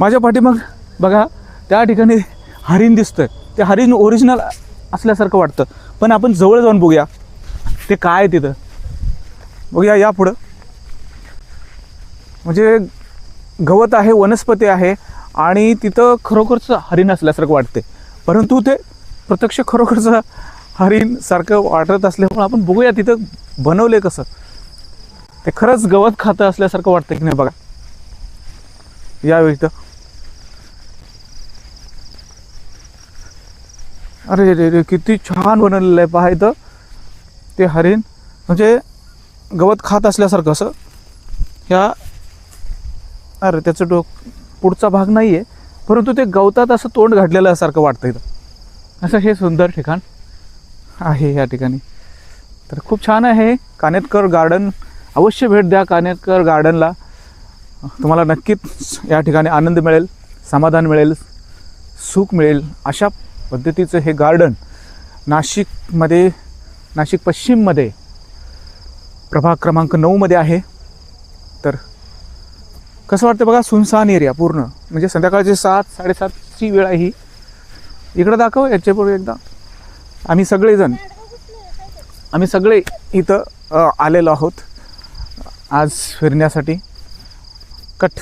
माझ्या पाठीमाग बघा त्या ठिकाणी हरिण दिसतंय. ते हरिण ओरिजिनल असल्यासारखं वाटतं. पण आपण जवळ जाऊन बघूया. ते काय आहे तिथं? बघूया या पुढं. म्हणजे गवत आहे वनस्पती आहे आणि तिथं खरोखरच हरिण असल्यासारखं वाटते परंतु ते प्रत्यक्ष खरोखरचं हरिण सारखं वाटत असल्यामुळे आपण बघूया तिथं बनवले कसं. ते खरंच गवत खातं असल्यासारखं वाटतं की नाही बघा. यावेळी तर. अरे रे रे किती छान बनवलेलं आहे पहा इथं. ते हरिण म्हणजे गवत खात असल्यासारखं असं. ह्या अरे त्याचं डोक पुढचा भाग नाही आहे परंतु ते गवतात असं तोंड घातलेलं सारखं वाटतं इथं. असं हे सुंदर ठिकाण आहे या ठिकाणी. तर खूप छान आहे कानेटकर गार्डन. अवश्य भेट द्या कानेटकर गार्डनला. तुम्हाला नक्कीच या ठिकाणी आनंद मिळेल समाधान मिळेल सुख मिळेल अशा पद्धतीचं हे गार्डन नाशिकमध्ये नाशिक पश्चिममध्ये प्रभाग क्रमांक नऊमध्ये आहे. तर कसं वाटतं बघा सुनसान एरिया पूर्ण. म्हणजे संध्याकाळचे सात साडेसातची वेळ आहे ही. इकडं दाखव याच्यापूर्वी एकदा. आम्ही सगळेजण आम्ही सगळे इथं आलेलो आहोत. आज फिरण्यासाठी. कट.